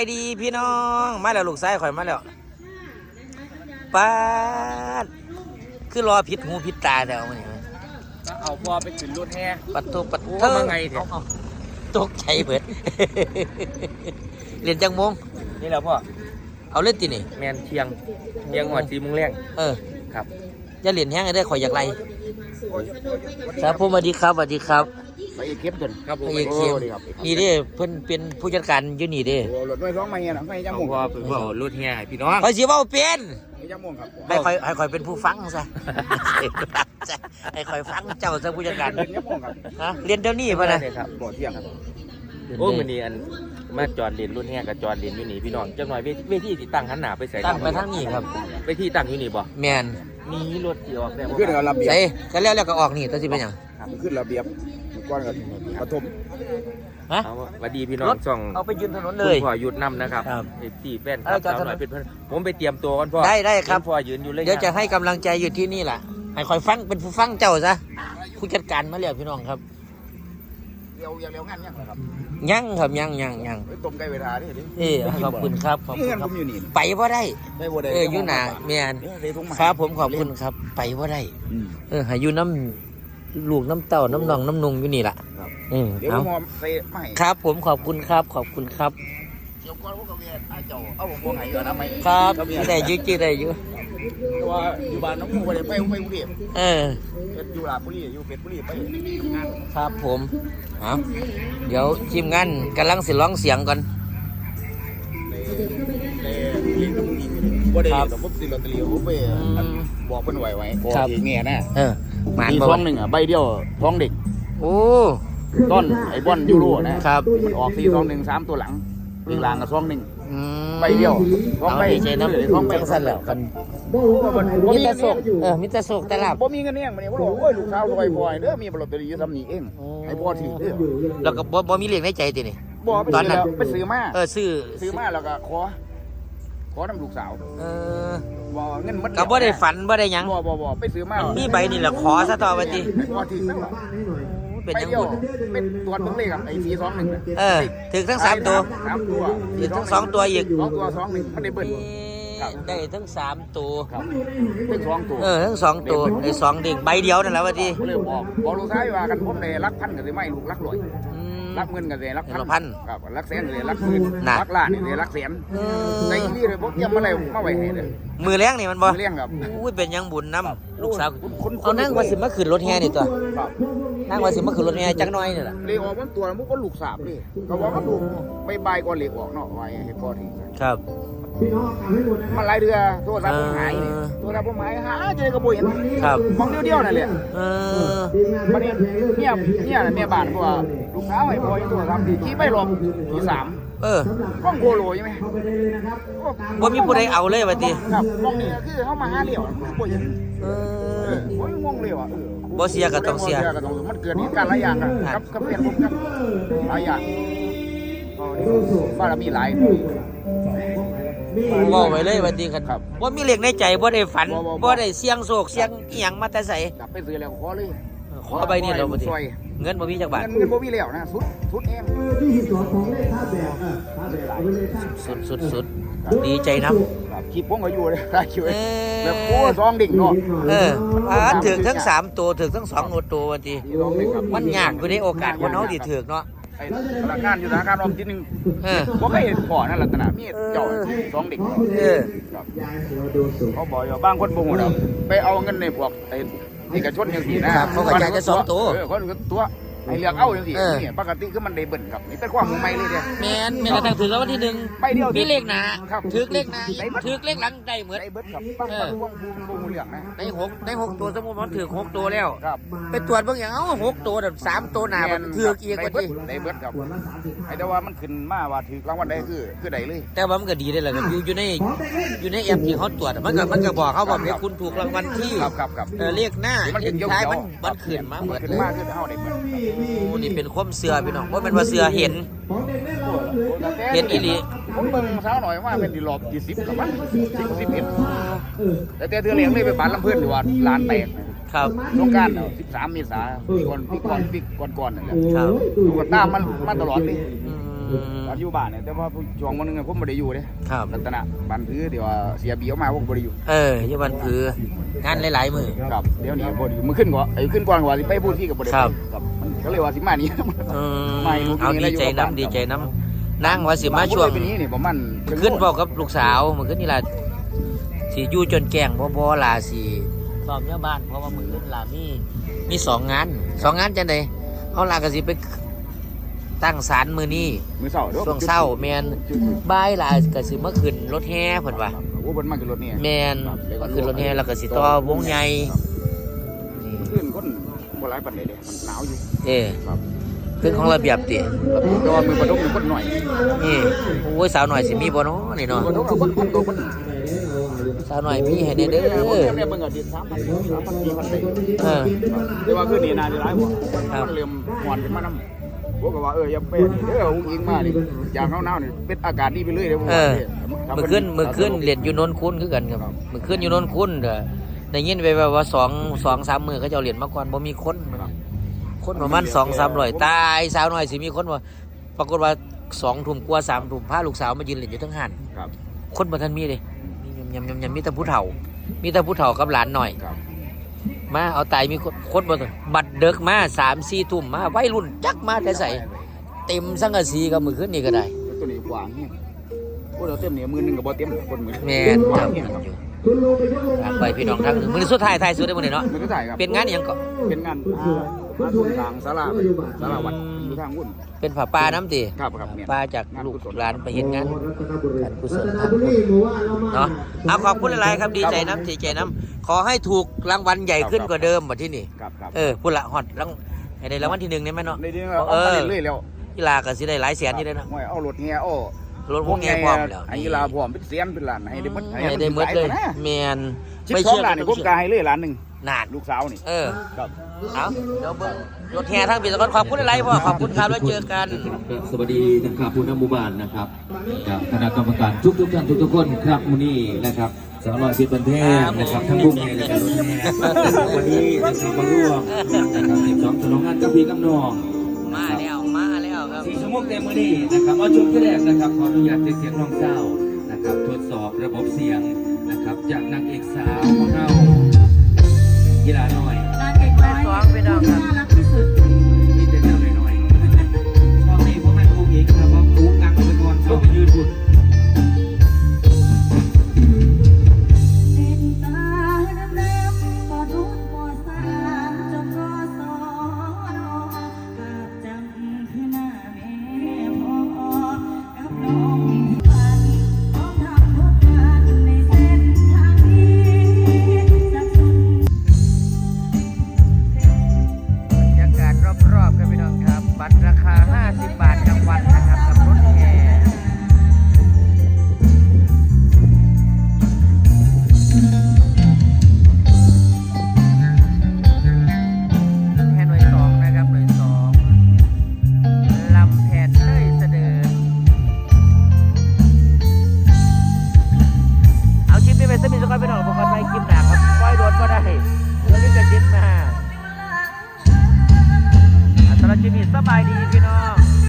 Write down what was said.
ไปดีพี่น้อง มาแล้วลูกชายข่อยมาแล้วป้าดคือรอผิดหูผิดตาแต่เอามานี่ไหมเอาพอไปขึ้นรถแห่ปัดตุปัดโอ้เธอมาไงเนี่ยอาๆตกใจเบิด เรียนจังมง นี่แหละพ่อเอาเล่นตีนี่ แมนเชียงเชียงหัวจีมุงแรงเออครับ จะเรียนแห้งได้ข่อยอยากไรครับผมสวัสดีครับสวัสดีครับ ไปอีกคลิปจนครับผมพระเอกเข้มนี่เด้เพิ่นเป็นผู้จัดการอยู่นี่เด้โอ้รถไม่ร้องไม่เงี้ยนะไม่จเอามูกพอไปบอกรถแห่ให้พี่น้องข่อยสิเว้าเป็นไม่จมูกครับให้ข่อยให้ข่อยเป็นผู้ฟังซะให้ข่อยฟังเจ้าซะผู้จัดการเป็นจมูกครับฮะเรียนเดี๋ยวนี้ป่ะนะเนี่ยครับบ่อเที่ยงครับโอ้มือนี้อันมาจอดเรียนรถแห่กับจอดเรียนอยู่นี่พี่น้องจังหน่อยเวทีเวทีที่ตั้งหันหน้าไปใส่ตั้งไปทางนี้ครับเวทีตั้งอยู่นี่บ่แมนมีรถที่ออกแต่ขึ้นกับระเบียบใส่ก็แล้วแล้วก็ออกนี่ตัวสิเป็นหยังขึ้นระเบียบ ก้อนกับปฐมฮะ เอาสวัสดีพี่น้องรถส่องเอาไปยืนถนนคุเลณยพ่อหยุดนำนะครับครับเอฟซีแฟนคเอรัอบจอดสาวหน่อยถนนเป็นเพื่อนผมไปเตรียมตัวกันพ่อได้ได้ครับ เห็นพ่อยืนอยู่เลยเดี๋ยวจะให้กำลังใจอยู่ที่นี่แหละให้คอยฟังเป็นผู้ฟังเจ้าซะผู้จัดการมาแล้วพี่น้องครับเร็วเร็วงานยังครับยังครับยังยังยังต้มไก่เวลาดิเอ้ขอบคุณครับขอบนี่คุณเงินคผรับมอยู่นี่ไปว่าได้ ไม่บ่ได้เอออยู่หนาแมนใส่ถุงมาครับผมขอบคุณครับ ไปว่าได้เออให้อยู่น้ำ ลูกน้ำเต้าน้ำนองน้ำนุงอยู่นี่แหละเออเดี๋ยวเอามอมใส่ไม่ครับ ผมขอบคุณครับ ขอบคุณครับ เดี๋ยวก่อนพวกกระเวียนอาเจ้าเอาผมพวกไหนก่อนนะไม่ครับจีได้อยุจีได้อยุตัวอยู่บ้านน้องมูไปไปไปกรุงเทพเออ อยู่ลาบุรีอยู่เพชรบุรีไปงานครับผมเอาเดี๋ยวทีมงานกำลังสิร้องเสียงก่อนเล่นกับมึงนี่บ่ได้แต่ผมสิลอตเตอรี่ผมไปบอกเพิ่นไว้ไว้บอกเงี้ยนะ เออ หมานมีบ่ซอวะงหนึ่งอะใบเดียวท้องเด็กโอ้ต้นไอ้บอลยูโรนะครับมันออกสี่ซองหนึ่งสามตัวหลังอีกหลังกับซองหนึ่งอืมใบเดียวท้องเอาใบดีใจน้ำท้องใบจังสันแล้วกันบ่มิมีตเงิรนโศกเออมิตรโศกแต่ละบ่มีเงินเองมันนี่บ่บอกโอ้ยลูกสาวรวยพอยเด้อมีบลอตเตอรี่อยู่ทำนี่เองให้พ่อถือเด้อแล้วก็บ่บ่มีเลี้ยงในใจตินี่ บ่ไปตอนซื้อนั้น แล้วไปซื้อมาเออซื้อซื้อมาแล้วก็ขอข อน้ำลูกสาวเออบ่เงินมันก็บ่ได้ฝันบ่ได้หยังบ่บ่บ่ไปซื้อมามีใบนี่แหละขอซะต่อไปติให้พ่อถือเป็นไปหยังเดียวบุญเป็นตัวจเบิ่งเลขครับไอ้สี่สองหนึ่งน่ะเออถึงทั้งสามตัว สามตัวถึงทั้งสองตัวอีก สองตัวสองหนึ่งมันได้เบิ้ล ครับ ได้ทั้งสามตัวครับเป็นสองตัว เออทั้งสองตัวไอ้สองเด็กใบเดียวนั่นแหละว่าทีก็เลยบอกบอกลูกชายว่ากันผมได้รักพันกันได้ไหมลูกรักรวยอืม รักเงินกันได้รักรักพัพันนครับรักแสนเลยรักหมื่นน่ะ รักล้านนี่เลยรักแสนเอในอที่เลยผมเตรียมอะไรมาไว้ให้เลย มือแรงนี่มันบ่เลี้ยงครับ อุ้ยเป็นหยังบุญน้ำลูกสาวคุณคุณเอานั่งว่าสิมาขึ้นรถแห่นี่ตัวครับนั่งว่าสิมาขึ้นรถแห่จักหน้อยนี่ล่ะเลยออกมันตัวมุกก็ลูกสาบเลยก็บอกว่าลูกไปบายก่อนเหล็กออกเนาะไว้ให้พ่อทีครับ มันหลายเดือโทรศัพท์ผมหายนี่เออโทรศัพท์ผมหายหาเจอกระบุยเห็นครับ มองเดียวๆนั่นแหละ เออวันนี้เนี่ยเนี่ยเนี่ยบ้านเพราะว่าลูกสาวไอ้พ่อยังโทรศัพท์ที่ขี่ไปหลบที่สามเออก้องโคโลใช่ไหมบ่มีผู้ใดเอาเลยว่าติครับมองนี่คือเขามาหาเหลี่ยวคือบ่เห็นเอเออ อโอ้ยงงเลยว่ะเออบ่เสียก็ต้องเสียบ่ก็ต้องมันเกิดเหตุการณ์หลายอย่างอะคครัรับบกับเพื่อนผมครับหลายอย่างอ๋อนี่บารมีหลาย บ่ไว้เลยว่าติคันครับบ่มีเลี้ยงในใจบ่ได้ฝันบ่บ่บ่ บ่ได้เสี่ยงโศกเสี่ยงอีหยังมาแต่ไสกลับไปซื้อแล้วขอเลยขอใบนี้เราบ่ติซอยเงินบ่มีจักบาทเงินเงินบ่มีแล้วนะสุดสุดแอมสุดสุดสุดดีใจนะครับคลิปผมก็อยู่เลยถ่ายคลิปไว้เอ้ย แบบโอ้ซองดิ่งเนาะเอออาถึงทั้งสามตัวถึงทั้งสองตัววันทีที่ซองดิ่งครับมันยากอยู่ในโอกาสคนเขาดีถือกเนาะ ไอ้ธนาคารอยู่ธนาคารออมสินหนึงเออ บ่เคยเห็นขอนั่นลักษณะมีเจ้าซองดิ่งเออ ครับเขาบอกอยู่บางคนบ่ฮู้ดอกไปเอาเงินในพวกไอ้เอกชนจังซี่นะครับเขาก็จ่ายแค่สองตัว เออคนก็ตัว ให้เลือกเอาจังซี่เออ นี่ปกติคือมันได้เบิ่นครับนี่เป็นความใหม่เลยเด้ แมนแมนกระทั่งถึงแล้ววันที่หนึ่งไปเดียวมีเลขหนาครับถือเลขหนาได้หมด ถือเลขหลังได้เหมือน ได้เบิดครับบางเอคอนวงภูมิบ่ฮู้เรื่องนะได้หกได้หกตัวสมมติมันถือหกตัวแล้ว ครับไปตรวจบางอย่างเอ้าหกตัวแบบสามตัวหนามันถือกอีกกว่าได้ที่เบิดได้เบิดครับไอ้แต่ว่ามันขึ้นมาว่าถือรางวัลได้คือคือได้เลยแต่ว่ามันก็ดีได้แหละครับอยู่อยู่ในอยู่ในแอปที่เขาตรวจอะมันก็มันก็บอกเขาบอกให้คุณถูกรางวัลที่ครับครับครับ เออเลขหน้ามันเลขึ้ขนเกี่ยวท้ายๆมันมันขึ้นมาเหมือนขึ้นมาขึ้นเฮาได้เบิดโอ้นี่เป็นความเสือพี่น้องว่าเป็นว่าเสือเห็น เห็นอีหลีผมเบิ่งสาวหน่อยว่าเป็นดีรอบ20กับมัน10 11แต่แต่เทื่อเลี้ยงเลยไปบ้านลำเพิ่นดีว่าลานแตกครับสงกราร13เมษายนปีก่อนปีก่อนปีก่อนๆนั่นแหละครับดูว่าตามมันมาตลอดเลยอืมมตอนอยู่บ้านเนี่ยแต่ว่าช่วงวันหนึงเนี่ยผมบ่ได้อยู่เด้ครับรัตนะบันพื้เดี๋ยวว่าเสียบีออกมาผมบ่ได้อยู่ เอออยู่บันผืองานหลายๆมือครับเดี๋ยวนี้บ่ได้อยู่มื้อขึ้นก่อนไอ้ขึ้นก่อนว่าสิไปพูดที่กับบ่ได้ไปครับครับมัน ก็เลยว่าสิมานี่อืมไม่รู้เอามีอะไรดีอยู่ใจกับบ้านน้ำดีใจน้ำนั่งว่าสิมาช่วงบ่ได้ไปนี้นี่ประมาณขึ้นบอกกับลูกสาวมันขึ้นนี่ล่ะสิอยู่จนแก่งบ่บ่ล่ะสิซ้อมเนื้อบ้านเพราะว่ามือขึ้นล่ะมีมีสองงานสองงานจังไดเอาล่ะก็สิไปตั้งศาลมื้อนี้มื้อเช้าด้อช่วงเช้าแม่นจุดบ่ายล่ะก็สิมาขึ้นรถแห่เพิ่นว่าโอ้เพิ่นมาขึ้นรถนี่แม่นมาขึ้นรถแห่แล้วก็สิต่อวงใหญ่นี่ขึ้นคน บ่หลายปานใดเด้มันหนาวอยู่เอ้ครับขึ้นของระเบียบติแต่ว่ามือประดมนี่คนหน่อยนี่โอ้ยสาวหน่อยสิมีบ่เนาะนี่เนาะประดมเราคนคนตัวคนสาวหน่อยมีให้แน่เด้อคนเรียนเบิ่งก็สิ3,000 3,000 4,000ได้เออแต่ว่าคืนนี้น่าจะหลายกว่าครับมันเริ่มหวนขึ้นมานำผมก็ว่าเอออย่าไปนี่เด้ออุ้งอิงมานี่อย่างหนาวๆนี่เป็นอากาศดีไปเลยเด้อผมเอว่าอนี่มือขึ้นมือขึ้นเรียนอยู่โนนคุณคือกันครับมือขึ้นอยู่โนนคุณเด้อ ได้ยินไปว่าสองสองสามมือเขาเจะเรียนมาก่อนบ่มีคนครับคนประมาณสองสามร้อยตายสาวหน่อยสิมีคนว่าปรากฏว่าสองทุ่มกว่าสามทุ่มพาลูกสาวมายืนเล่นอยู่ทั้งหันครับคนบ่ทันมีเลยมียำยำยำมีแต่ผู้เฒ่า มีแต่ผู้เฒ่ากับหลานหน่อยครับมาเอาไตมีคนคนบ่ทันบัดเด็กมาสามสี่ทุ่มมาวัยรุ่นจักมาแต่ใส่เต็มสังกะสีกับมือขึ้นนี่ก็ได้ตัวนี้กว้างแฮงโอ้เราเต็มนี่มือหนึงก็บ่เต็มคนมือแม่น ครับฝากไปพี่น้องทั้งหนึ่งมือสุดท้ายท้ายสุดได้มื้อนี้เนาะมือก็ได้ครับ เป็นงานอหยังก็เป็นงานอ่าหาทุนทางศาลาไปศาลาวัดอยู่ทางวุ่นเป็นผ้าป่าน้ำติครับครับเนี่ยป่าจากลูกหลานไปเห็นงานการกุศลทำบุญเนาะเอาขอบคุณหลายๆครับดีใจน้ำดีใจน้ำขอให้ถูกรางวัลใหญ่ขึ้นกว่าเดิมหมดที่นี่ครับครับ เออพุ่นละฮอดรางให้ได้รางวัลที่หนึ่งได้ไหมเนาะในนี้เอเอาอไปเรื่อยๆแล้วกีฬาก็สิได้หลายแสนอยู่ได้เนาะไม่เอารถแห่เอา รถพวกแง่พร้อมแล้วไอ้กีฬาพร้อมเป็นเสียนเป็นล้านให้ได้หมดให้ได้หมดเลยแมนชิบสองล้านนี่ผมกายเลยล้านหนึ่งนานลูกสาวนี่เออครับเอาเดี๋ยวเบิ่งรถแห่ทางปีสกอนขอบคุณหลายๆพ่อขอบคุณครับแล้วเจอกันสวัสดีนะครับผู้นำหมู่บ้านนะครับกับคณะกรรมการทุกทุกๆท่านทุกทุกๆคนครับมูนี่นะครับสาวน้อยเพียรบันเทศนะครับทั้งบุ้งใหญ่และก็รถแห่วันนี้นะครับมาร่วมนะครับสิบสองฉลองงานกับพี่กำนอง ครับสี่ชั่วโมงเต็มมือนี้นะครับเอาชุดที่แรกนะครับขออนุญาตเช็คเสียงน้องเจ้านะครับทดสอบระบบเสียงนะครับ จากนางเอกสาวของเรากีฬาหน่อย